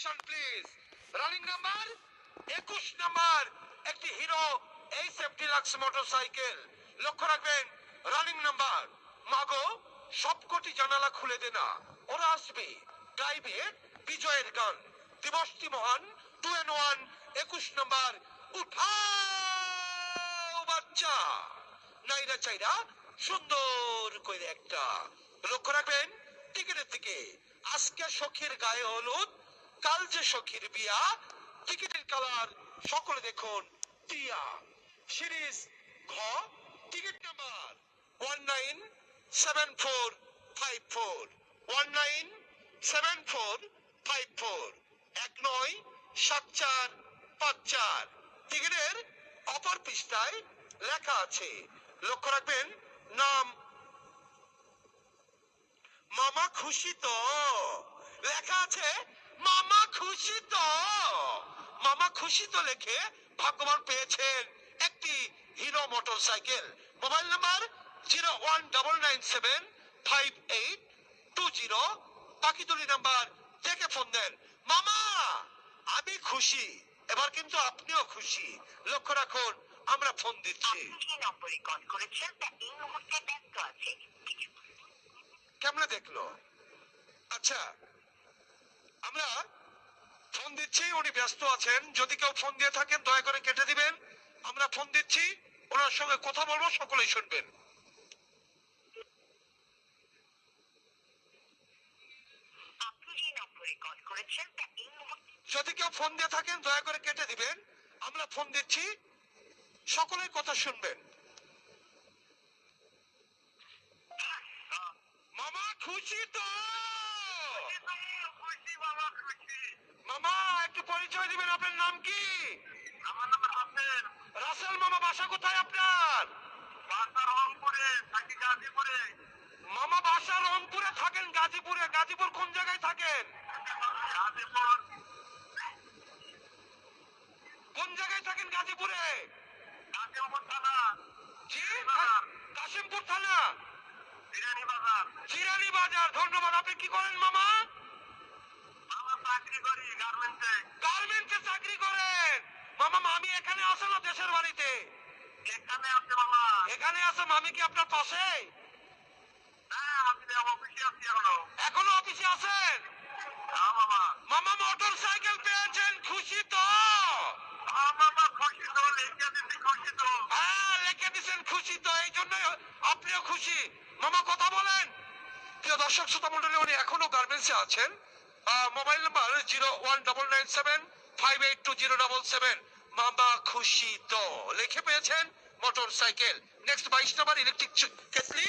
Action please running number একুশ number একটি hero এই সেফটি লাক্স মোটরসাইকেল লক্ষ্য রাখবেন রানিং নাম্বার মাগো, সবকটি জানালা খুলে দে না। ওরা আসবে গাইবে বিজয়ের গান। দিবসটি মহান টু এন ওয়ান একুশ নাম্বার উঠাও বাচ্চা। নাইরা চাইরা সুন্দর করে একটা। লক্ষ্য রাখবেন, টিকিটের দিকে আজকে সখীর গায়ে হলুদ কাল যে সখীর বিয়া, টিকিটের কালার সকলে দেখুন, টিয়া। সিরিজ ঘ, ticket number one nine seven four five four one nine seven four five four এক নয়, সাত চার, পাঁচ চার। টিকিটের অপর পৃষ্ঠায় লেখা আছে। লক্ষ্য রাখবেন, নাম মামা খুশি তো। লেখা আছে মামা খুশি তো। মামা খুশি তো লেখে ভাগ্যবান পেয়েছেন একটি Hero motorcycle. Mobile number zero one double nine seven five eight two zero. পাখিতুলি number থেকে ফোন দেন। মামা আমি খুশি। এবার কিন্তু আপনিও খুশি। লক্ষ্য রাখুন আমরা ফোন দিচ্ছি। আপনি যে নম্বরে কল করেছেন তা এই মুহূর্তে ব্যস্ত আছে। কেমনে দেখল? আচ্ছা দিচ্ছি উনি ব্যস্ত আছেন। যদি কেউ ফোন দিয়ে থাকেন দয়া করে কেটে দিবেন। আমরা ফোন দিচ্ছি ওনার সঙ্গে কথা বলব সকলেই শুনবেন। যদি কেউ ফোন দিয়ে থাকেন দয়া করে কেটে দিবেন। আমরা ফোন দিচ্ছি সকলের কথা শুনবেন। মামা খুশি তো? খুশি বাবা খুশি মামা একটু পরিচয় দিবেন আপনার নাম কি? আমার নাম হাসেন রাসেল মামা বাসা কোথায় আপনার? বাসা রংপুরে থাকি গাজীপুরে। মামা বাসা রংপুরে থাকেন গাজীপুরে। গাজীপুর কোন জায়গায় থাকেন? গাজীপুর। কোন জায়গায় থাকেন গাজীপুরে? গাজীপুর থানা। জি কাশিমপুর থানা। বাজার। জিরানি বাজার ধন্যবাদ। আপনি কি করেন মামা? গার্মেন্টসে চাকরি করেন মামা মামি এখানে আসে না দেশের বাড়িতে। এখানে আছে মামা। এখানে আছে মামি কি আপনার পাশে? হ্যাঁ এখনও। অফিসে আছেন? মামা। মোটর সাইকেল পেয়েছেন খুশি তো হ্যাঁ লিখে দিচ্ছি খুশি তো এই জন্য আপনিও খুশি। মামা কথা বলেন। প্রিয় দর্শক শ্রোতা মন্ডলী উনি এখনও গার্মেন্টসে আছেন। Mobile number zero one double nine seven, five eight two zero double seven. মামা খুশি দ লিখে পেয়েছেন মোটর সাইকেল নেক্সট বাইশ নাম্বার ইলেকট্রিক কেটলি।